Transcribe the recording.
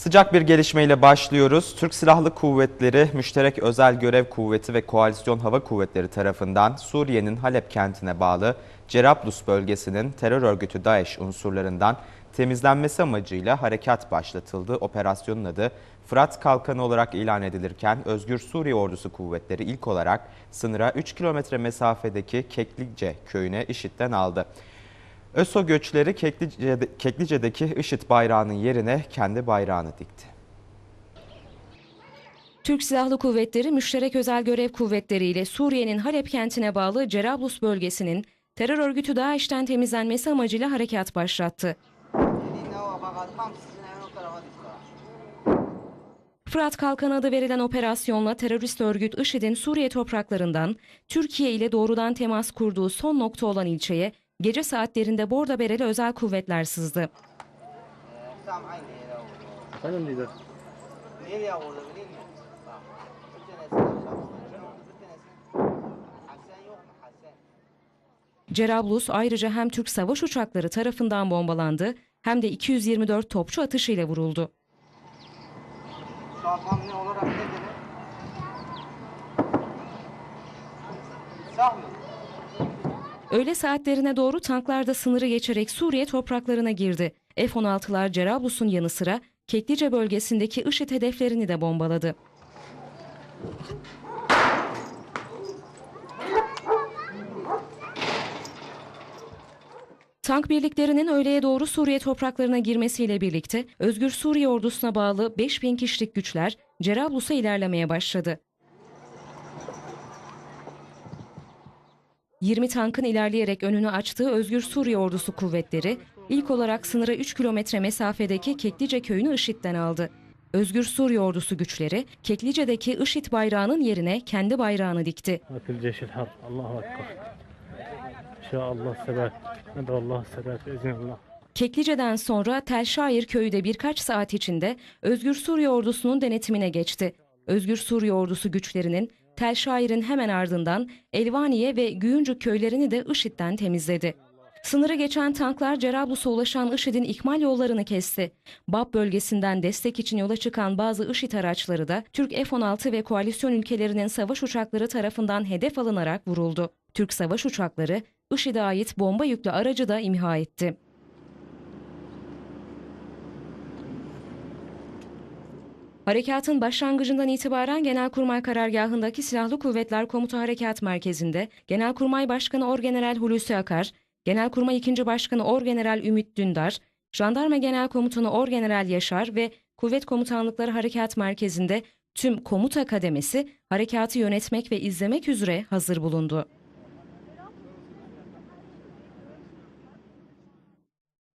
Sıcak bir gelişmeyle başlıyoruz. Türk Silahlı Kuvvetleri, Müşterek Özel Görev Kuvveti ve Koalisyon Hava Kuvvetleri tarafından Suriye'nin Halep kentine bağlı Cerablus bölgesinin terör örgütü DAEŞ unsurlarından temizlenmesi amacıyla harekat başlatıldı. Operasyonun adı Fırat Kalkanı olarak ilan edilirken Özgür Suriye Ordusu kuvvetleri ilk olarak sınıra 3 kilometre mesafedeki Keklice köyüne IŞİD'den aldı. ÖSO göçleri Keklice'de, Keklice'deki IŞİD bayrağının yerine kendi bayrağını dikti. Türk Silahlı Kuvvetleri Müşterek Özel Görev Kuvvetleri ile Suriye'nin Halep kentine bağlı Cerablus bölgesinin terör örgütü DAEŞ'ten temizlenmesi amacıyla harekat başlattı. Fırat Kalkanı adı verilen operasyonla terörist örgüt IŞİD'in Suriye topraklarından Türkiye ile doğrudan temas kurduğu son nokta olan ilçeye gece saatlerinde Borda Bereli özel kuvvetler sızdı. Efendim lider. Cerablus ayrıca hem Türk savaş uçakları tarafından bombalandı hem de 224 topçu atışıyla vuruldu. Olarak ne? Sağ mı? Öğle saatlerine doğru tanklar da sınırı geçerek Suriye topraklarına girdi. F-16'lar Cerablus'un yanı sıra Keklice bölgesindeki IŞİD hedeflerini de bombaladı. Tank birliklerinin öğleye doğru Suriye topraklarına girmesiyle birlikte Özgür Suriye ordusuna bağlı 5000 kişilik güçler Cerablus'a ilerlemeye başladı. 20 tankın ilerleyerek önünü açtığı Özgür Suriye Ordusu kuvvetleri ilk olarak sınıra 3 kilometre mesafedeki Keklice köyünü IŞİD'den aldı. Özgür Suriye Ordusu güçleri Keklice'deki IŞİD bayrağının yerine kendi bayrağını dikti. Keklice'den sonra Tel Şair köyü de birkaç saat içinde Özgür Suriye Ordusu'nun denetimine geçti. Özgür Suriye Ordusu güçlerinin Tel Şair'in hemen ardından Elvaniye ve Güyüncük köylerini de IŞİD'den temizledi. Sınırı geçen tanklar Cerablus'a ulaşan IŞİD'in ikmal yollarını kesti. Bab bölgesinden destek için yola çıkan bazı IŞİD araçları da Türk F-16 ve koalisyon ülkelerinin savaş uçakları tarafından hedef alınarak vuruldu. Türk savaş uçakları IŞİD'e ait bomba yüklü aracı da imha etti. Harekatın başlangıcından itibaren Genelkurmay Karargahı'ndaki Silahlı Kuvvetler Komuta Harekat Merkezi'nde Genelkurmay Başkanı Orgeneral Hulusi Akar, Genelkurmay 2. Başkanı Orgeneral Ümit Dündar, Jandarma Genel Komutanı Orgeneral Yaşar ve Kuvvet Komutanlıkları Harekat Merkezi'nde tüm komuta kademesi harekatı yönetmek ve izlemek üzere hazır bulundu.